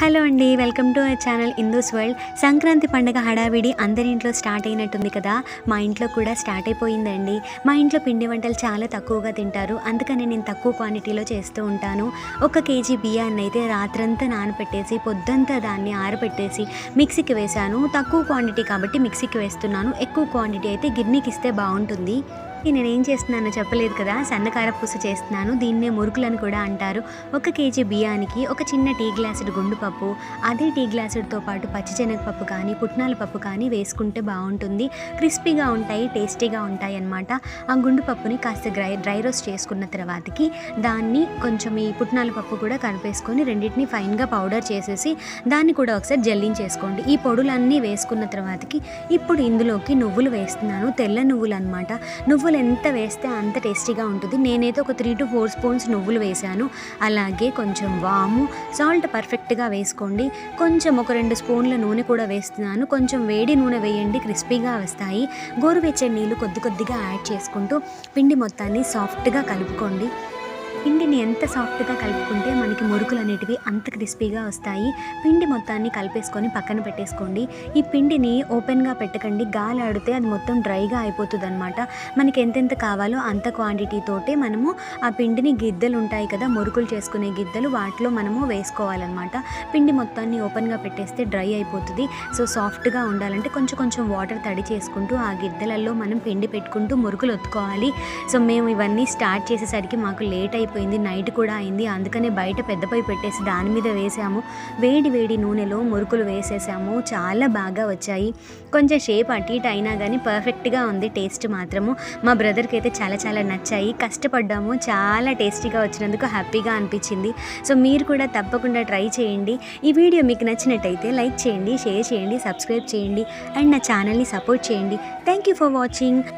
Hello అండి welcome to our channel Indus world. Sankranti పండుగ హడావిడి అందరి ఇంట్లో స్టార్ట్ అయినట్టుంది కదా మా ఇంట్లో కూడా స్టార్ట్ అయిపోయిందండి. మా ఇంట్లో పిండి వంటలు చాలా తక్కువగా తింటారు అందుకని నేను తక్కువ క్వాంటిటీలో చేస్తూ ఉంటాను. ఒక కేజీ బియ్యాన్ని అయితే రాత్రంతా నానబెట్టేసి పొద్దంతా దాన్ని ఆరబెట్టేసి మిక్సీకి వేశాను. తక్కువ క్వాంటిటీ కాబట్టి మిక్సీకి వేస్తున్నాను ఎక్కువ క్వాంటిటీ అయితే గిన్నెకి ఇస్తే బాగుంటుంది. నేను ఏం చేస్తున్నానో చెప్పలేదు కదా. సన్నకార పూస చేస్తున్నాను. దీన్నే మురుకులను కూడా అంటారు. ఒక కేజీ బియ్యానికి ఒక చిన్న టీ గ్లాసుడు గుండు పప్పు అదే టీ గ్లాసుడితో పాటు పచ్చిశనగపప్పు కానీ పుట్నాల పప్పు కానీ వేసుకుంటే బాగుంటుంది. క్రిస్పీగా ఉంటాయి టేస్టీగా ఉంటాయి అన్నమాట. ఆ గుండు పప్పుని కాస్త డ్రై డ్రై రోస్ట్ చేసుకున్న తర్వాతకి దాన్ని కొంచెం ఈ పుట్నాల పప్పు కూడా కలిపేసుకొని రెండింటిని ఫైన్గా పౌడర్ చేసేసి దాన్ని కూడా ఒకసారి జల్లించేసుకోండి. ఈ పొడులన్నీ వేసుకున్న తర్వాతకి ఇప్పుడు ఇందులోకి నువ్వులు వేస్తున్నాను. తెల్ల నువ్వులు అనమాట నువ్వులు ఎంత వేస్తే అంత టేస్టీగా ఉంటుంది. నేనైతే ఒక త్రీ టు ఫోర్ స్పూన్స్ నువ్వులు వేశాను. అలాగే కొంచెం వాము సాల్ట్ పర్ఫెక్ట్గా వేసుకోండి. కొంచెం ఒక రెండు స్పూన్ల నూనె కూడా వేస్తున్నాను. కొంచెం వేడి నూనె వేయండి క్రిస్పీగా వస్తాయి. గోరువెచ్చని నీళ్ళు కొద్ది కొద్దిగా యాడ్ చేసుకుంటూ పిండి మొత్తాన్ని సాఫ్ట్గా కలుపుకోండి. పిండిని ఎంత సాఫ్ట్గా కలుపుకుంటే మనకి మురుకులు అనేటివి అంత క్రిస్పీగా వస్తాయి. పిండి మొత్తాన్ని కలిపేసుకొని పక్కన పెట్టేసుకోండి. ఈ పిండిని ఓపెన్గా పెట్టకండి. గాలి ఆడితే అది మొత్తం డ్రైగా అయిపోతుంది అనమాట మనకి ఎంతెంత కావాలో అంత క్వాంటిటీతోటే మనము ఆ పిండిని గిద్దలు ఉంటాయి కదా మురుకులు చేసుకునే గిద్దలు వాటిలో మనము వేసుకోవాలన్నమాట. పిండి మొత్తాన్ని ఓపెన్గా పెట్టేస్తే డ్రై అయిపోతుంది. సో సాఫ్ట్గా ఉండాలంటే కొంచెం కొంచెం వాటర్ తడి చేసుకుంటూ ఆ గిద్దలలో మనం పిండి పెట్టుకుంటూ మురుకులు ఒత్తుకోవాలి. సో మేము ఇవన్నీ స్టార్ట్ చేసేసరికి మాకు లేట్ అయిపోయింది నైట్ కూడా అయింది. అందుకనే బయట పెద్దపై పెట్టేసి దాని మీద వేసాము. వేడి వేడి నూనెలో మురుకులు వేసేసాము. చాలా బాగా వచ్చాయి. కొంచెం షేప్ అటు ఇటు అయినా కానీ పర్ఫెక్ట్గా ఉంది టేస్ట్ మాత్రము. మా బ్రదర్కి అయితే చాలా చాలా నచ్చాయి. కష్టపడ్డాము. చాలా టేస్టీగా వచ్చినందుకు హ్యాపీగా అనిపించింది. సో మీరు కూడా తప్పకుండా ట్రై చేయండి. ఈ వీడియో మీకు నచ్చినట్టయితే లైక్ చేయండి షేర్ చేయండి సబ్స్క్రైబ్ చేయండి. అండ్ నా ఛానల్ని సపోర్ట్ చేయండి. Thank you for watching.